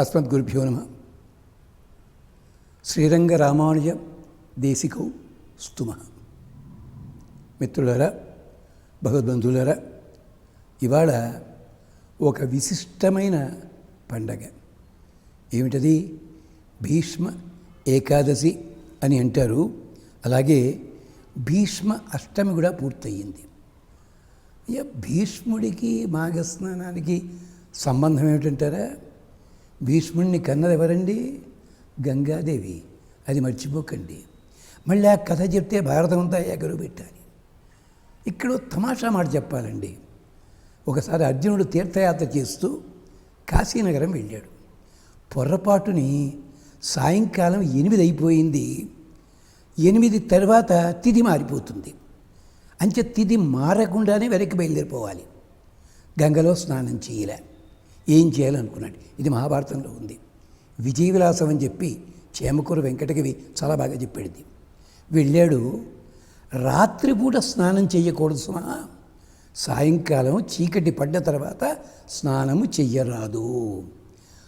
అస్మద్గురుభ్యో నమ. శ్రీరంగ రామానుజ దేశికౌ స్తుమ. మిత్రులరా భగవద్బంధువులరా ఇవాళ ఒక విశిష్టమైన పండగ. ఏమిటది? భీష్మ ఏకాదశి అని అంటారు. అలాగే భీష్మ అష్టమి కూడా పూర్తయింది. భీష్ముడికి మాఘస్నానానికి సంబంధం ఏమిటంటారా? భీష్ముడిని కన్నది ఎవరండి గంగాదేవి. అది మర్చిపోకండి. మళ్ళీ ఆ కథ చెప్తే భారతం అంతా ఎగరు పెట్టాలి. ఇక్కడ తమాషా మాట చెప్పాలండి. ఒకసారి అర్జునుడు తీర్థయాత్ర చేస్తూ కాశీనగరం వెళ్ళాడు. పొర్రపాటుని సాయంకాలం ఎనిమిది అయిపోయింది. ఎనిమిది తర్వాత తిథి మారిపోతుంది. అంచె తిథి మారకుండానే వెనక్కి బయలుదేరిపోవాలి. గంగలో స్నానం చేయలే. ఏం చేయాలనుకున్నాడు? ఇది మహాభారతంలో ఉంది. విజయవిలాసం అని చెప్పి చేమకూర వెంకటకవి చాలా బాగా చెప్పాడు. వెళ్ళాడు రాత్రిపూట స్నానం చేయకూడదు సుమా. సాయంకాలం చీకటి పడ్డ తర్వాత స్నానము చెయ్యరాదు.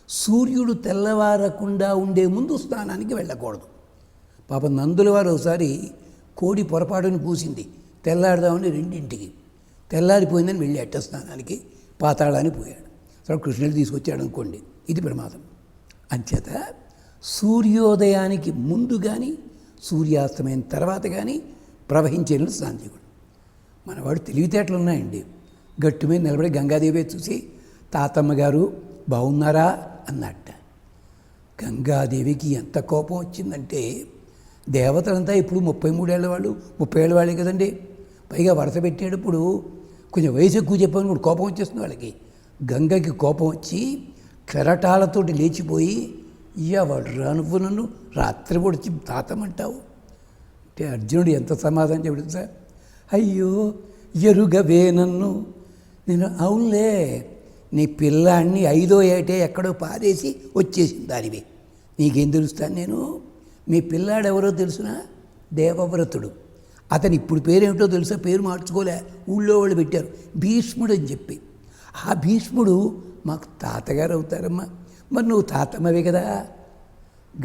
సూర్యుడు తెల్లవారకుండా ఉండే ముందు స్నానానికి వెళ్ళకూడదు. పాపం నందుల వారు ఒకసారి కోడి పొరపాటును పూసింది. తెల్లాడదామని రెండింటికి. తెల్లారిపోయిందని వెళ్ళి అట్ట స్నానానికి పాతాళానికి పోయాడు. కృష్ణుడు తీసుకొచ్చాడు అనుకోండి ఇది ప్రమాదం. అంచేత సూర్యోదయానికి ముందు కానీ సూర్యాస్తమైన తర్వాత కానీ ప్రవహించే నీళ్ళు స్నానం చేయకూడదు మనవాడు తెలివితేటలు ఉన్నాయండి. గట్టు మీద నిలబడి గంగాదేవి చూసి తాతమ్మ గారు బాగున్నారా? అన్నట్ట. గంగాదేవికి ఎంత కోపం వచ్చిందంటే దేవతలంతా ఇప్పుడు ముప్పై మూడేళ్ళ వాళ్ళు ముప్పై ఏళ్ళ వాళ్ళే కదండి. పైగా వరస పెట్టేటప్పుడు కొంచెం వయసు ఎక్కువ చెప్పాను కూడా కోపం వచ్చేస్తుంది వాళ్ళకి. గంగకి కోపం వచ్చి కెరటాలతోటి లేచిపోయి వాడు నువ్వు నన్ను. రాత్రి కూడా తాతమంటావు. అంటే అర్జునుడు ఎంత సమాధానం చెప్పడం సార్ అయ్యో ఎరుగవే నన్ను. నేను అవునులే నీ పిల్లాన్ని ఐదో ఏటే ఎక్కడో పారేసి వచ్చేసింది దానివి. నీకేం తెలుస్తాను నేను? మీ పిల్లాడు ఎవరో తెలుసునా? దేవవ్రతుడు. అతను ఇప్పుడు పేరేమిటో తెలుసా? పేరు మార్చుకోలే. ఊళ్ళో వాళ్ళు పెట్టారు. భీష్ముడు అని చెప్పి. ఆ భీష్ముడు మాకు తాతగారు అవుతారమ్మా. మరి నువ్వు తాతమ్మవే కదా.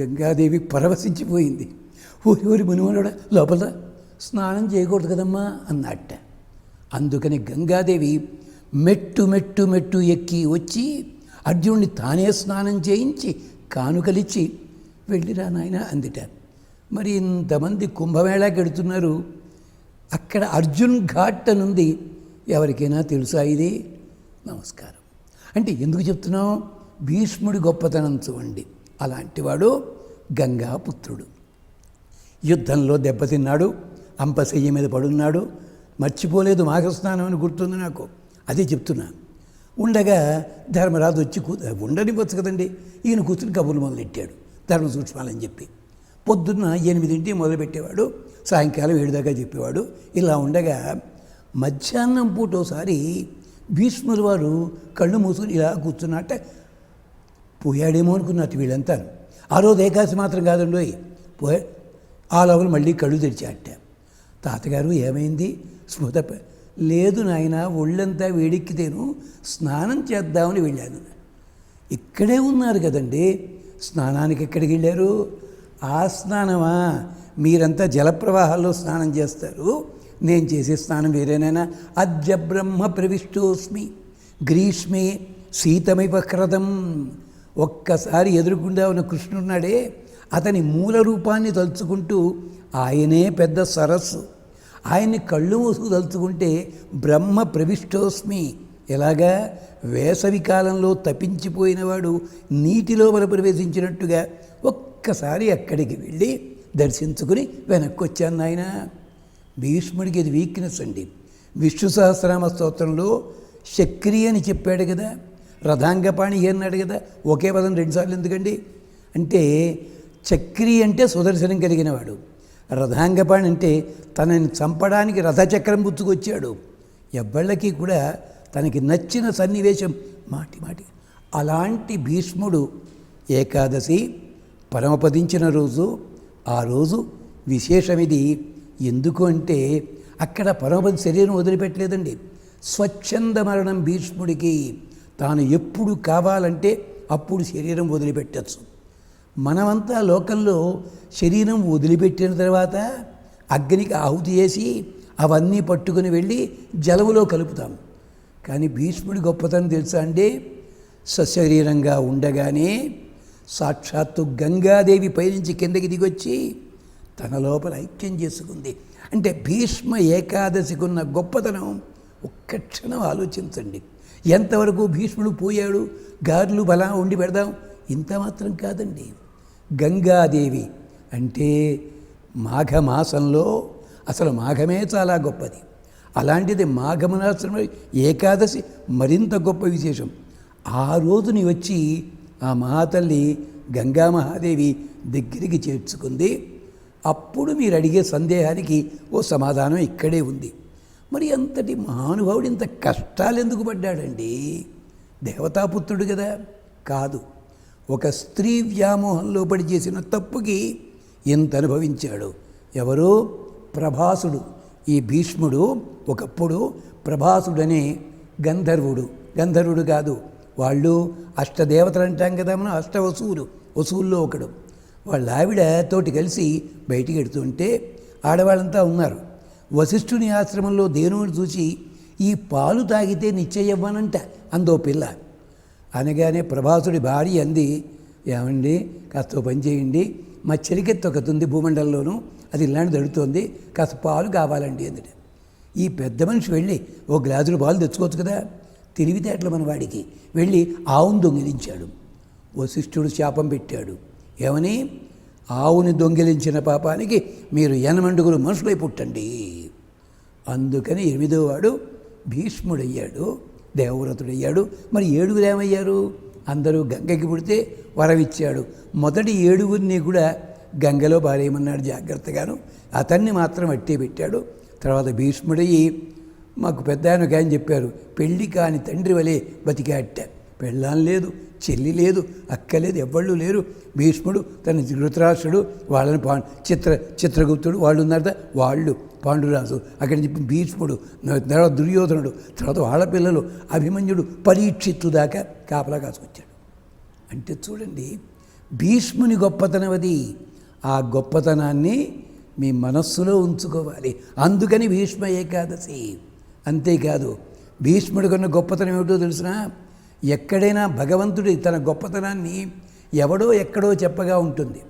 గంగాదేవి పరవశించిపోయింది. ఊరి ఊరి మునిమనుడ లోపల స్నానం చేయకూడదు కదమ్మా అన్నట్ట. అందుకని గంగాదేవి మెట్టు మెట్టు మెట్టు ఎక్కి వచ్చి అర్జునుడిని తానే స్నానం చేయించి కానుకలిచ్చి వెళ్ళిరా నాయన అందిట. మరి ఇంతమంది కుంభమేళాకి వెడుతున్నారు అక్కడ అర్జున్ ఘాట్ అనుంది. ఎవరికైనా తెలుసా ఇది? నమస్కారం. అంటే ఎందుకు చెప్తున్నాం భీష్ముడి గొప్పతనం చూడండి. అలాంటివాడు గంగాపుత్రుడు. యుద్ధంలో దెబ్బతిన్నాడు అంపశయ్య మీద పడున్నాడు మర్చిపోలేదు మాఘస్నానం అని గుర్తుంది నాకు. అదే చెప్తున్నా. ఉండగా ధర్మరాజు వచ్చి కూ ఉండనివ్వచ్చు కదండి. ఈయన కూర్చుని కబుర్లు మొదలెట్టాడు. ధర్మ సూక్ష్మాలని చెప్పి. పొద్దున్న ఎనిమిదింటి మొదలుపెట్టేవాడు సాయంకాలం ఏడు దాకా చెప్పేవాడు. ఇలా ఉండగా మధ్యాహ్నం పూట ఒకసారి భీష్ముల వారు కళ్ళు మూసుకుని ఇలా కూర్చున్నట్ట పోయాడేమో అనుకున్నట్టు వీళ్ళంతా. ఆ రోజు ఏకాశి మాత్రం కాదండి పోయా ఆ లోపల మళ్ళీ కళ్ళు తెరిచాట తాతగారు ఏమైంది? స్మృత లేదు నాయన ఒళ్ళంతా వేడెక్కితేను స్నానం చేద్దామని వెళ్ళాను. ఇక్కడే ఉన్నారు కదండి స్నానానికి ఎక్కడికి వెళ్ళారు? ఆ స్నానమా? మీరంతా జలప్రవాహాల్లో స్నానం చేస్తారు. నేను చేసే స్నానం వేరేనైనా అద్య బ్రహ్మ ప్రవిష్టోస్మి గ్రీష్మే శీతమైపక్రతం ఒక్కసారి ఎదురుకుండా ఉన్న కృష్ణున్నాడే అతని మూల రూపాన్ని తలుచుకుంటూ ఆయనే పెద్ద సరస్సు. ఆయన్ని కళ్ళు మూసుకు తలుచుకుంటే బ్రహ్మ ప్రవిష్టోస్మి. ఎలాగా? వేసవి కాలంలో తప్పించిపోయినవాడు నీటిలో మన ప్రవేశించినట్టుగా ఒక్కసారి అక్కడికి వెళ్ళి దర్శించుకుని వెనక్కి వచ్చాను నాయనా. భీష్ముడికి ఇది వీక్నెస్ అండి. విష్ణు సహస్రామ స్తోత్రంలో చక్రి అని చెప్పాడు కదా రథాంగపాణి అన్నాడు కదా ఒకే పదం రెండుసార్లు ఎందుకండి? అంటే చక్రి అంటే సుదర్శనం కలిగినవాడు. రథాంగపాణి అంటే తనని చంపడానికి రథచక్రం పుచ్చుకొచ్చాడు ఎవ్వళ్ళకి కూడా తనకి నచ్చిన సన్నివేశం మాటి మాటి. అలాంటి భీష్ముడు ఏకాదశి పరమపదించిన రోజు ఆ రోజు విశేషమిది. ఎందుకు అంటే అక్కడ పరమపతి శరీరం వదిలిపెట్టలేదండి. స్వచ్ఛంద మరణం భీష్ముడికి తాను ఎప్పుడు కావాలంటే అప్పుడు శరీరం వదిలిపెట్టచ్చు. మనమంతా లోకంలో శరీరం వదిలిపెట్టిన తర్వాత అగ్నికి ఆహుతి చేసి అవన్నీ పట్టుకుని వెళ్ళి జలములో కలుపుతాం. కానీ భీష్ముడి గొప్పతనం తెలుసా అండి? సశరీరంగా ఉండగానే సాక్షాత్తు గంగాదేవి పైనుంచి కిందకి దిగొచ్చి తన లోపల ఐక్యం చేసుకుంది. అంటే భీష్మ ఏకాదశికున్న గొప్పతనం ఒక్క క్షణం ఆలోచించండి. ఎంతవరకు భీష్ముడు పోయాడు? గార్లు బలా ఉండి పెడదాం. ఇంత మాత్రం కాదండి. గంగాదేవి అంటే మాఘమాసంలో అసలు మాఘమే చాలా గొప్పది. అలాంటిది మాఘమనాశ్రమ ఏకాదశి మరింత గొప్ప విశేషం. ఆ రోజుని వచ్చి ఆ మహాతల్లి గంగా మహాదేవి దగ్గరికి చేర్చుకుంది. అప్పుడు మీరు అడిగే సందేహానికి ఓ సమాధానం ఇక్కడే ఉంది. మరి అంతటి మహానుభావుడు ఇంత కష్టాలు ఎందుకు పడ్డాడండి? దేవతాపుత్రుడు కదా? కాదు. ఒక స్త్రీ వ్యామోహంలో పడి చేసిన తప్పుకి ఎంత అనుభవించాడు. ఎవరు? ప్రభాసుడు. ఈ భీష్ముడు ఒకప్పుడు ప్రభాసుడనే గంధర్వుడు. గంధర్వుడు కాదు. వాళ్ళు అష్టదేవతలు అంటాం కదా మనం అష్ట వసూలు వసూల్లో ఒకడు. వాళ్ళ ఆవిడ తోటి కలిసి బయటికి ఎడుతుంటే ఆడవాళ్ళంతా ఉన్నారు. వశిష్ఠుని ఆశ్రమంలో దేనువుని చూసి ఈ పాలు తాగితే నిశ్చయవ్వనంట అందో పిల్ల. అనగానే ప్రభాసుడి భార్య అంది ఏమండి కాస్త పని చేయండి. మా చెలికెత్తి ఒకటి భూమండలంలోనూ అది ఇలాంటి దడుతోంది కాస్త పాలు కావాలండి అందుట. ఈ పెద్ద మనిషి వెళ్ళి ఓ గ్లాసులు పాలు తెచ్చుకోవచ్చు కదా? తెలివితేటలు మన వాడికి వెళ్ళి ఆవును దొంగిలించాడు. వశిష్ఠుడు శాపం పెట్టాడు. ఏమని? ఆవుని దొంగిలించిన పాపానికి మీరు ఎనమండుగురు మనుషులై పుట్టండి. అందుకని ఎనిమిదో వాడు భీష్ముడయ్యాడు దేవవ్రతుడయ్యాడు. మరి ఏడుగురు ఏమయ్యారు? అందరూ గంగకి పుడితే వరవిచ్చాడు మొదటి ఏడుగురిని కూడా గంగలో పారేయమన్నాడు జాగ్రత్తగాను. అతన్ని మాత్రం అట్టే పెట్టాడు. తర్వాత భీష్ముడయ్యి మాకు పెద్ద ఆయన ఒక ఆయన చెప్పారు పెళ్ళి కాని తండ్రి వలె బతికాట పెళ్ళాం లేదు చెల్లి లేదు అక్క లేదు ఎవ్వళ్ళు లేరు. భీష్ముడు తన ధృతరాష్ట్రుడు వాళ్ళని పా చిత్ర చిత్రగుప్తుడు వాళ్ళు ఉన్నారు వాళ్ళు పాండురాజు. అక్కడి చెప్పి భీష్ముడు తర్వాత దుర్యోధనుడు తర్వాత వాళ్ళ పిల్లలు అభిమన్యుడు పరీక్షిత్తు దాకా కాపలా కాసుకొచ్చాడు. అంటే చూడండి భీష్ముని గొప్పతనం అది. ఆ గొప్పతనాన్ని మీ మనస్సులో ఉంచుకోవాలి. అందుకని భీష్మ ఏకాదశి. అంతేకాదు భీష్ముడికున్న గొప్పతనం ఏమిటో తెలిసినా? ఎక్కడైనా భగవంతుడి తన గొప్పతనాన్ని ఎవడో ఎక్కడో చెప్పగా ఉంటుంది.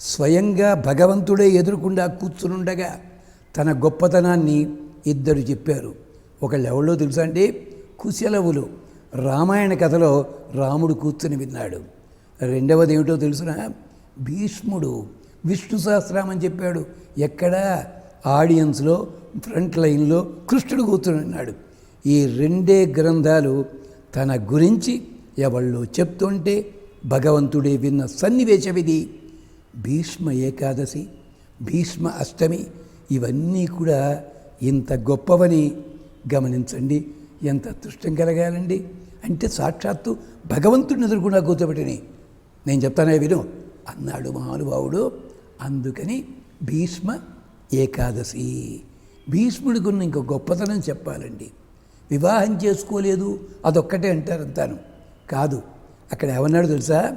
స్వయంగా భగవంతుడే ఎదురుకుండా కూర్చునుండగా తన గొప్పతనాన్ని ఇద్దరు చెప్పారు. ఒకళ్ళు ఎవరో తెలుసా అండి? కుశలవులు. రామాయణ కథలో రాముడు కూర్చుని విన్నాడు. రెండవది ఏమిటో తెలుసునా? భీష్ముడు విష్ణు సహస్రామని చెప్పాడు. ఎక్కడ? ఆడియన్స్లో ఫ్రంట్ లైన్లో కృష్ణుడు కూర్చుని ఉన్నాడు. ఈ రెండే గ్రంథాలు తన గురించి ఎవళ్ళు చెప్తుంటే భగవంతుడే విన్న సన్నివేశమిది భీష్మ ఏకాదశి భీష్మ అష్టమి ఇవన్నీ కూడా ఇంత గొప్పవని గమనించండి. ఎంత అదృష్టం కలగాలండి. అంటే సాక్షాత్తు భగవంతుడిని ఎదుర్కొన్నా కూర్చోబెట్టని. నేను చెప్తానే విను. అన్నాడు మహానుభావుడు. అందుకని భీష్మ ఏకాదశి. భీష్ముడికి ఉన్న ఇంకో గొప్పతనం చెప్పాలండి. వివాహం చేసుకోలేదు. అదొక్కటే అంటారు అంతాను. కాదు అక్కడ ఏమన్నాడు తెలుసా?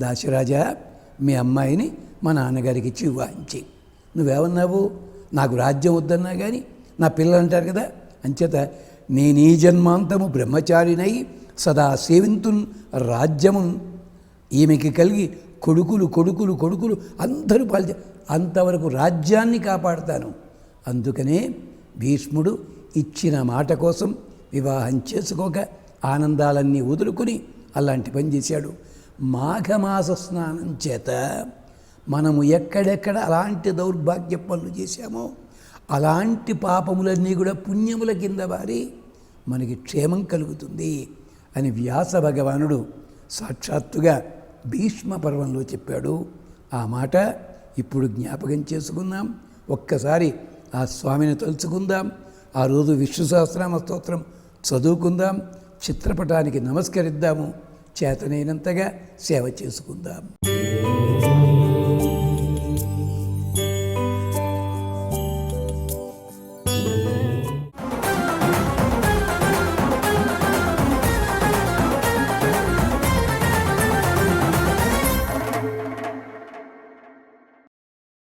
దాశరాజా మీ అమ్మాయిని మా నాన్నగారికి ఇచ్చి వివాహించి. నువ్వేమన్నావు? నాకు రాజ్యం వద్దన్నా కానీ నా పిల్లలు అంటారు కదా? అంచేత నేను ఈ జన్మాంతము బ్రహ్మచారినై సదా సేవింతున్ రాజ్యమున్ ఈమెకి కలిగి కొడుకులు కొడుకులు కొడుకులు అందరూ పాలి అంతవరకు రాజ్యాన్ని కాపాడుతాను. అందుకనే భీష్ముడు ఇచ్చిన మాట కోసం వివాహం చేసుకోక ఆనందాలన్నీ వదులుకుని అలాంటి పని చేశాడు. మాఘమాస స్నానం చేత మనము ఎక్కడెక్కడ అలాంటి దౌర్భాగ్య పనులు చేశామో అలాంటి పాపములన్నీ కూడా పుణ్యముల కింద వారి మనకి క్షేమం కలుగుతుంది అని వ్యాస భగవానుడు సాక్షాత్తుగా భీష్మ పర్వంలో చెప్పాడు. ఆ మాట ఇప్పుడు జ్ఞాపకం చేసుకుందాం. ఒక్కసారి ఆ స్వామిని తలుచుకుందాం. ఆ రోజు విష్ణు సహస్రనామ స్తోత్రం చదువుకుందాం చిత్రపటానికి నమస్కరిద్దాము చేతనైనంతగా సేవ చేసుకుందాం.